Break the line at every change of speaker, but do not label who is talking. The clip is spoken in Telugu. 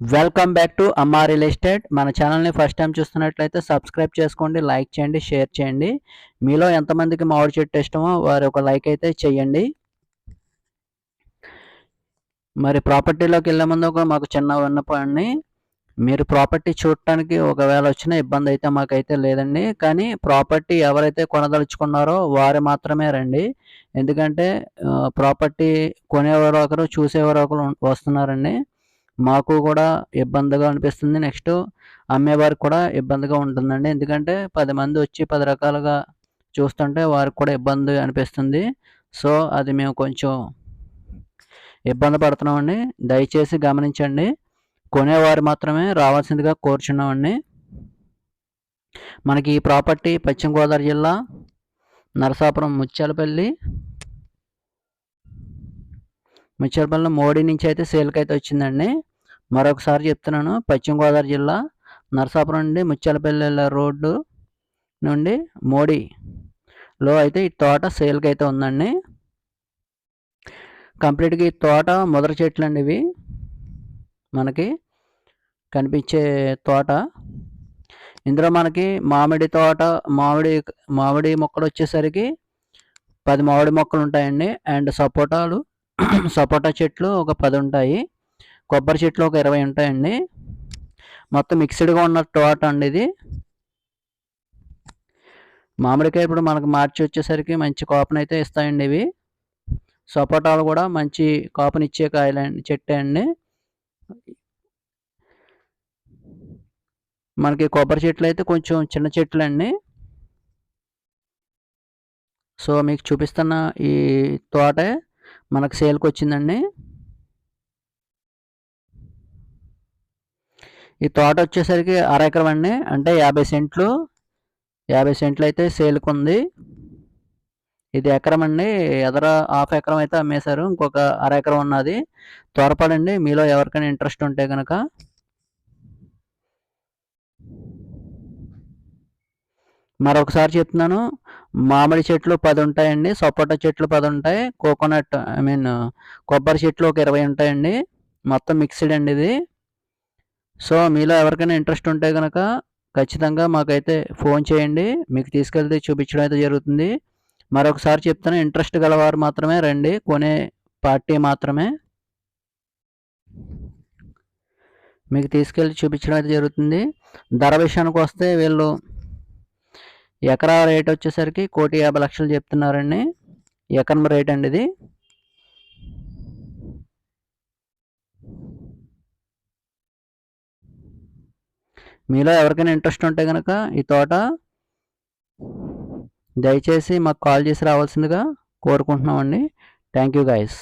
Welcome back to Amma real estate మన ఛానల్ని ఫస్ట్ టైం చూస్తున్నట్లయితే సబ్స్క్రైబ్ చేసుకోండి లైక్ చేయండి షేర్ చేయండి. మీలో ఎంతమందికి మామిడి చెట్టు ఇష్టమో వారి ఒక లైక్ అయితే చేయండి. మరి ప్రాపర్టీలోకి వెళ్ళే ముందు ఒక మాకు చిన్న విన్నపండి మీరు ప్రాపర్టీ చూడటానికి ఒకవేళ వచ్చిన ఇబ్బంది అయితే మాకైతే లేదండి. కానీ ప్రాపర్టీ ఎవరైతే కొనదలుచుకున్నారో వారు మాత్రమే రండి. ఎందుకంటే ప్రాపర్టీ కొనేవారు ఒకరు చూసేవారు ఒకరు వస్తున్నారండి. మాకు కూడా ఇబ్బందిగా అనిపిస్తుంది. నెక్స్ట్ అమ్మేవారికి కూడా ఇబ్బందిగా ఉంటుందండి. ఎందుకంటే పది మంది వచ్చి పది రకాలుగా చూస్తుంటే వారికి కూడా ఇబ్బంది అనిపిస్తుంది. సో అది మేము కొంచెం ఇబ్బంది పడుతున్నామండి. దయచేసి గమనించండి. కొనేవారు మాత్రమే రావాల్సిందిగా కోరుచున్నామండి. మనకి ఈ ప్రాపర్టీ పశ్చిమ గోదావరి జిల్లా నరసాపురం ముత్యాలపల్లి ముచ్చలపల్లి మోడీ నుంచి అయితే సేల్కి అయితే వచ్చిందండి. మరొకసారి చెప్తున్నాను పశ్చిమ గోదావరి జిల్లా నరసాపురం నుండి ముత్యాలపల్లి రోడ్డు నుండి మోడీలో అయితే ఈ తోట సేల్కి అయితే ఉందండి. కంప్లీట్గా ఈ తోట మొదటి చెట్లు అండి ఇవి. మనకి కనిపించే తోట. ఇందులో మనకి మామిడి తోట మామిడి మామిడి మొక్కలు వచ్చేసరికి పది మామిడి మొక్కలు ఉంటాయండి. అండ్ సపోటాలు సపోటా చెట్లు ఒక పది ఉంటాయి కొబ్బరి చెట్లు ఒక ఇరవై ఉంటాయండి. మొత్తం మిక్స్డ్గా ఉన్న తోట అండి ఇది. మామిడికాయ ఇప్పుడు మనకు మార్చి వచ్చేసరికి మంచి కాపునైతే ఇస్తాయండి ఇవి. సపోటాలు కూడా మంచి కాపునిచ్చే కాయలండి చెట్టే అండి. మనకి కొబ్బరి చెట్లు అయితే కొంచెం చిన్న చెట్లు అండి సో మీకు చూపిస్తున్న ఈ తోటే మనకు సేల్కి వచ్చిందండి. ఈ తోట వచ్చేసరికి అర ఎకరం అండి. అంటే యాభై సెంట్లు. యాభై సెంట్లు అయితే సేల్కి ఉంది. ఇది ఎకరం అండి. ఎదర హాఫ్ ఎకరం అయితే అమ్మేశారు. ఇంకొక అర ఎకరం ఉన్నది. త్వరపడండి. మీలో ఎవరికైనా ఇంట్రెస్ట్ ఉంటే కనుక మరొకసారి చెప్తున్నాను. మామిడి చెట్లు పది ఉంటాయండి. సపోటా చెట్లు పది ఉంటాయి. కోకోనట్ ఐ మీన్ కొబ్బరి చెట్లు ఒక ఇరవై ఉంటాయండి. మొత్తం మిక్స్డ్ అండి ఇది. సో మీలో ఎవరికైనా ఇంట్రెస్ట్ ఉంటే కనుక ఖచ్చితంగా మాకైతే ఫోన్ చేయండి. మీకు తీసుకెళ్తే చూపించడం అయితే జరుగుతుంది. మరొకసారి చెప్తాను ఇంట్రెస్ట్ గలవారు మాత్రమే రండి. కొనే పార్టీ మాత్రమే. మీకు తీసుకెళ్ళి చూపించడం అయితే జరుగుతుంది. ధర విషయానికి వస్తే వీళ్ళు ఎకరా రేట్ వచ్చేసరికి కోటి యాభై లక్షలు చెప్తున్నారండి. ఎకరం రేట్ అండి ఇది. మీలో ఎవరికైనా ఇంట్రెస్ట్ ఉంటే కనుక ఈ తోట దయచేసి మాకు కాల్ చేసి రావాల్సిందిగా కోరుకుంటున్నామండి. Thank you guys.